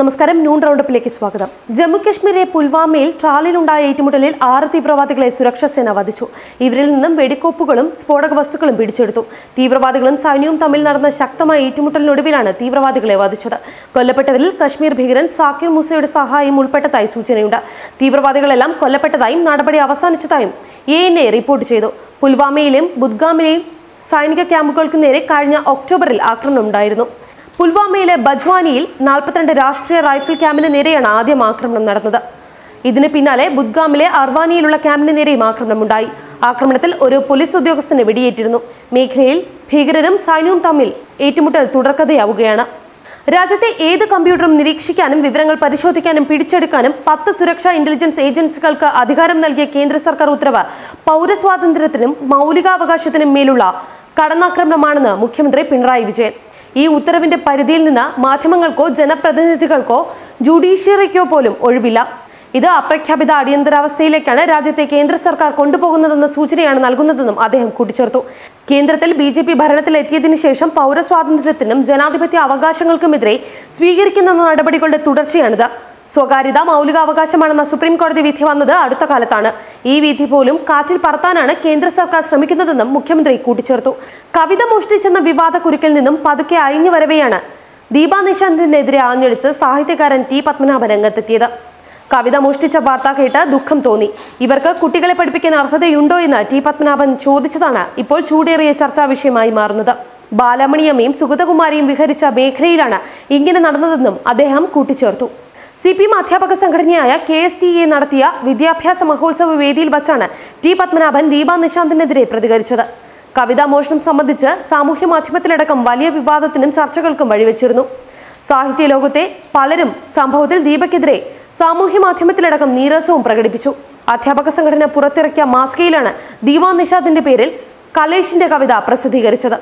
നമസ്കാരം. ന്യൂൺ റൗണ്ടപ്പിലേക്ക് സ്വാഗതം. ജമ്മു കശ്മീരിലെ പുൽവാമയിൽ ട്രാലിലുണ്ടായ ഏറ്റുമുട്ടലിൽ ആറ് തീവ്രവാദികളെ സുരക്ഷാ സേന വധിച്ചു. ഇവരിൽ നിന്നും വെടിക്കോപ്പുകളും സ്ഫോടക വസ്തുക്കളും പിടിച്ചെടുത്തു. തീവ്രവാദികളും സൈന്യവും തമ്മിൽ നടന്ന ശക്തമായ ഏറ്റുമുട്ടലിനൊടുവിലാണ് തീവ്രവാദികളെ വധിച്ചത്. കൊല്ലപ്പെട്ടവരിൽ കശ്മീർ ഭീകരൻ സാക്കിർ മൂസയുടെ സഹായം ഉൾപ്പെട്ടതായി സൂചനയുണ്ട്. തീവ്രവാദികളെല്ലാം കൊല്ലപ്പെട്ടതായും നടപടി അവസാനിച്ചതായും എ എൻ എ റിപ്പോർട്ട് ചെയ്തു. പുൽവാമയിലെയും ബുദ്ഗാമിലെയും സൈനിക ക്യാമ്പുകൾക്ക് നേരെ കഴിഞ്ഞ ഒക്ടോബറിൽ ആക്രമണം ഉണ്ടായിരുന്നു. പുൽവാമയിലെ ബജ്വാനിയിൽ നാൽപ്പത്തിരണ്ട് രാഷ്ട്രീയ റൈഫിൾ ക്യാമ്പിന് നേരെയാണ് ആദ്യം ആക്രമണം നടന്നത്. ഇതിന് പിന്നാലെ ബുദ്ഗാമിലെ അർവാനിയിലുള്ള ക്യാമ്പിന് നേരെയും ആക്രമണമുണ്ടായി. ആക്രമണത്തിൽ ഒരു പോലീസ് ഉദ്യോഗസ്ഥന് വെടിയേറ്റിരുന്നു. മേഖലയിൽ ഭീകരരും സൈന്യവും തമ്മിൽ ഏറ്റുമുട്ടൽ തുടർക്കഥയാവുകയാണ്. രാജ്യത്തെ ഏത് കമ്പ്യൂട്ടറും നിരീക്ഷിക്കാനും വിവരങ്ങൾ പരിശോധിക്കാനും പിടിച്ചെടുക്കാനും പത്ത് സുരക്ഷാ ഇന്റലിജൻസ് ഏജൻസികൾക്ക് അധികാരം നൽകിയ കേന്ദ്ര സർക്കാർ ഉത്തരവ് പൗരസ്വാതന്ത്ര്യത്തിനും മൗലികാവകാശത്തിനും മേലുള്ള കടന്നാക്രമണമാണെന്ന് മുഖ്യമന്ത്രി പിണറായി വിജയൻ. ഈ ഉത്തരവിന്റെ പരിധിയിൽ നിന്ന് മാധ്യമങ്ങൾക്കോ ജനപ്രതിനിധികൾക്കോ ജുഡീഷ്യറിക്കോ പോലും ഒഴിവില്ല. ഇത് അപ്രഖ്യാപിത അടിയന്തരാവസ്ഥയിലേക്കാണ് രാജ്യത്തെ കേന്ദ്ര സർക്കാർ കൊണ്ടുപോകുന്നതെന്ന സൂചനയാണ് നൽകുന്നതെന്നും അദ്ദേഹം കൂട്ടിച്ചേർത്തു. കേന്ദ്രത്തിൽ ബി ജെ പി ഭരണത്തിലെത്തിയതിനു ശേഷം പൗരസ്വാതന്ത്ര്യത്തിനും ജനാധിപത്യ അവകാശങ്ങൾക്കുമെതിരെ സ്വീകരിക്കുന്ന നടപടികളുടെ തുടർച്ചയാണിത്. സ്വകാര്യത മൗലികാവകാശമാണെന്ന സുപ്രീം കോടതി വിധി വന്നത് അടുത്ത കാലത്താണ്. ഈ വിധി പോലും കാറ്റിൽ പറത്താനാണ് കേന്ദ്ര സർക്കാർ ശ്രമിക്കുന്നതെന്നും മുഖ്യമന്ത്രി കൂട്ടിച്ചേർത്തു. കവിത മോഷ്ടിച്ചെന്ന വിവാദ കുരുക്കിൽ നിന്നും പതുക്കെ അയഞ്ഞു വരവെയാണ്. ദീപാ നിശാന്തിനെതിരെ ആഞ്ഞടിച്ച് സാഹിത്യകാരൻ ടി പത്മനാഭൻ രംഗത്തെത്തിയത്. കവിത മോഷ്ടിച്ച വാർത്ത കേട്ട് ദുഃഖം തോന്നി. ഇവർക്ക് കുട്ടികളെ പഠിപ്പിക്കാൻ അർഹതയുണ്ടോ എന്ന് ടി പത്മനാഭൻ ചോദിച്ചതാണ് ഇപ്പോൾ ചൂടേറിയ ചർച്ചാ വിഷയമായി മാറുന്നത്. ബാലമണിയമ്മയും സുഗതകുമാരിയും വിഹരിച്ച മേഖലയിലാണ് ഇങ്ങനെ നടന്നതെന്നും അദ്ദേഹം കൂട്ടിച്ചേർത്തു. സി പി എം അധ്യാപക സംഘടനയായ കെ എസ് ടി എ നടത്തിയ വിദ്യാഭ്യാസ മഹോത്സവ വേദിയിൽ വച്ചാണ് ടി പത്മനാഭൻ ദീപാ നിശാന്തിനെതിരെ പ്രതികരിച്ചത്. കവിതാ മോഷണം സംബന്ധിച്ച് സാമൂഹ്യ മാധ്യമത്തിലടക്കം വലിയ വിവാദത്തിനും ചർച്ചകൾക്കും വഴിവെച്ചിരുന്നു. സാഹിത്യ ലോകത്തെ പലരും സംഭവത്തിൽ ദീപക്കെതിരെ സാമൂഹ്യ മാധ്യമത്തിലടക്കം നീരസവും പ്രകടിപ്പിച്ചു. അധ്യാപക സംഘടന പുറത്തിറക്കിയ മാസികയിലാണ് ദീപാ നിഷാദിന്റെ പേരിൽ കലേഷിന്റെ കവിത പ്രസിദ്ധീകരിച്ചത്.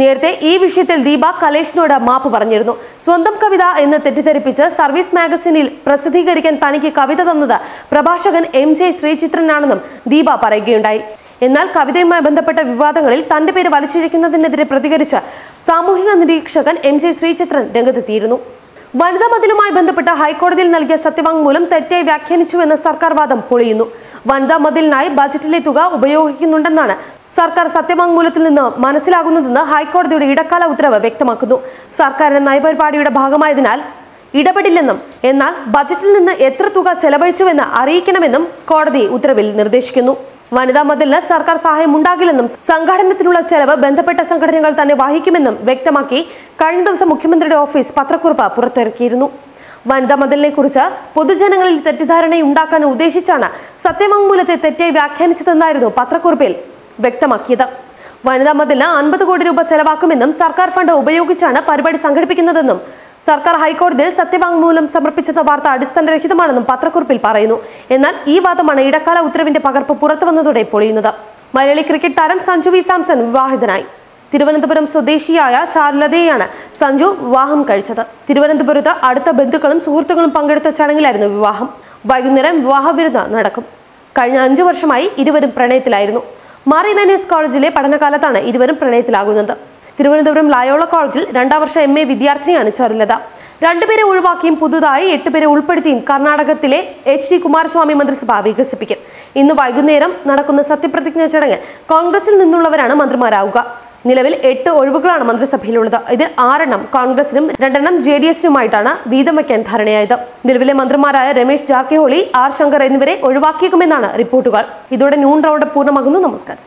നേരത്തെ ഈ വിഷയത്തിൽ ദീപ കലേഷിനോട് മാപ്പ് പറഞ്ഞിരുന്നു. സ്വന്തം കവിത എന്ന് തെറ്റിദ്ധരിപ്പിച്ച് സർവീസ് മാഗസിനിൽ പ്രസിദ്ധീകരിക്കാൻ തനിക്ക് കവിത തന്നത് പ്രഭാഷകൻ എം ജെ ശ്രീചിത്രനാണെന്നും ദീപ പറയുകയുണ്ടായി. എന്നാൽ കവിതയുമായി ബന്ധപ്പെട്ട വിവാദങ്ങളിൽ തന്റെ പേര് വലിച്ചിഴക്കുന്നതിനെതിരെ പ്രതികരിച്ച് സാമൂഹിക നിരീക്ഷകൻ എം ജെ ശ്രീചിത്രൻ രംഗത്തെത്തിയിരുന്നു. വനിതാ മതിലുമായി ബന്ധപ്പെട്ട് ഹൈക്കോടതിയിൽ നൽകിയ സത്യവാങ്മൂലം തെറ്റായി വ്യാഖ്യാനിച്ചുവെന്ന സർക്കാർ വാദം പൊളിയുന്നു. വനിതാ മതിലിനായി ബജറ്റിലെ തുക ഉപയോഗിക്കുന്നുണ്ടെന്നാണ് സർക്കാർ സത്യവാങ്മൂലത്തിൽ നിന്ന് മനസ്സിലാകുന്നതെന്ന് ഹൈക്കോടതിയുടെ ഇടക്കാല ഉത്തരവ് വ്യക്തമാക്കുന്നു. സർക്കാരിന്റെ നയപരിപാടിയുടെ ഭാഗമായതിനാൽ ഇടപെടില്ലെന്നും എന്നാൽ ബജറ്റിൽ നിന്ന് എത്ര തുക ചെലവഴിച്ചുവെന്ന് അറിയിക്കണമെന്നും കോടതി ഉത്തരവിൽ നിർദ്ദേശിക്കുന്നു. വനിതാ മതിലിന് സർക്കാർ സഹായം ഉണ്ടാകില്ലെന്നും സംഘാടനത്തിനുള്ള ചെലവ് ബന്ധപ്പെട്ട സംഘടനകൾ തന്നെ വഹിക്കുമെന്നും വ്യക്തമാക്കി കഴിഞ്ഞ ദിവസം മുഖ്യമന്ത്രിയുടെ ഓഫീസ് പത്രക്കുറിപ്പ് പുറത്തിറക്കിയിരുന്നു. വനിതാ മതിലിനെ കുറിച്ച് പൊതുജനങ്ങളിൽ തെറ്റിദ്ധാരണയുണ്ടാക്കാൻ ഉദ്ദേശിച്ചാണ് സത്യവാങ്മൂലത്തെ തെറ്റായി വ്യാഖ്യാനിച്ചതെന്നായിരുന്നു പത്രക്കുറിപ്പിൽ വ്യക്തമാക്കിയത്. വനിതാ മതിലിന് അൻപത് കോടി രൂപ ചെലവാക്കുമെന്നും സർക്കാർ ഫണ്ട് ഉപയോഗിച്ചാണ് പരിപാടി സംഘടിപ്പിക്കുന്നതെന്നും സർക്കാർ ഹൈക്കോടതിയിൽ സത്യവാങ്മൂലം സമർപ്പിച്ചെന്ന വാർത്ത അടിസ്ഥാനരഹിതമാണെന്നും പത്രക്കുറിപ്പിൽ പറയുന്നു. എന്നാൽ ഈ വാദമാണ് ഇടക്കാല ഉത്തരവിന്റെ പകർപ്പ് പുറത്തു വന്നതോടെ പൊളിയുന്നത്. മലയാളി ക്രിക്കറ്റ് താരം സഞ്ജു വി. സാംസൺ വിവാഹിതനായി. തിരുവനന്തപുരം സ്വദേശിയായ ചാരുലതയെയാണ് സഞ്ജു വിവാഹം കഴിച്ചത്. തിരുവനന്തപുരത്ത് അടുത്ത ബന്ധുക്കളും സുഹൃത്തുക്കളും പങ്കെടുത്ത ചടങ്ങിലായിരുന്നു വിവാഹം. വൈകുന്നേരം വിവാഹ വിരുന്ന് നടക്കും. കഴിഞ്ഞ അഞ്ചു വർഷമായി ഇരുവരും പ്രണയത്തിലായിരുന്നു. മാറി മാനേഴ്സ് കോളേജിലെ പഠനകാലത്താണ് ഇരുവരും പ്രണയത്തിലാകുന്നത്. തിരുവനന്തപുരം ലായോള കോളേജിൽ രണ്ടാം വർഷ എം എ വിദ്യാർത്ഥിനിയാണ് ചാരുലത രണ്ടുപേരെ ഒഴിവാക്കിയും പുതുതായി എട്ടുപേരെ ഉൾപ്പെടുത്തിയും കർണാടകത്തിലെ എച്ച് ഡി കുമാരസ്വാമി മന്ത്രിസഭ വികസിപ്പിക്കും. ഇന്ന് വൈകുന്നേരം നടക്കുന്ന സത്യപ്രതിജ്ഞാ ചടങ്ങിൽ കോൺഗ്രസിൽ നിന്നുള്ളവരാണ് മന്ത്രിമാരാവുക. നിലവിൽ എട്ട് ഒഴിവുകളാണ് മന്ത്രിസഭയിലുള്ളത്. ഇതിൽ ആറെണ്ണം കോൺഗ്രസിനും രണ്ടെണ്ണം ജെ ഡി എസിനുമായിട്ടാണ് വീതം വയ്ക്കാൻ ധാരണയായത്. നിലവിലെ മന്ത്രിമാരായ രമേശ് ജാർക്കിഹോളി ആർ ശങ്കർ എന്നിവരെ ഒഴിവാക്കിയേക്കുമെന്നാണ് റിപ്പോർട്ടുകൾ. ഇതോടെ ന്യൂൺ റൗണ്ട് പൂർണമാകുന്നു. നമസ്കാരം.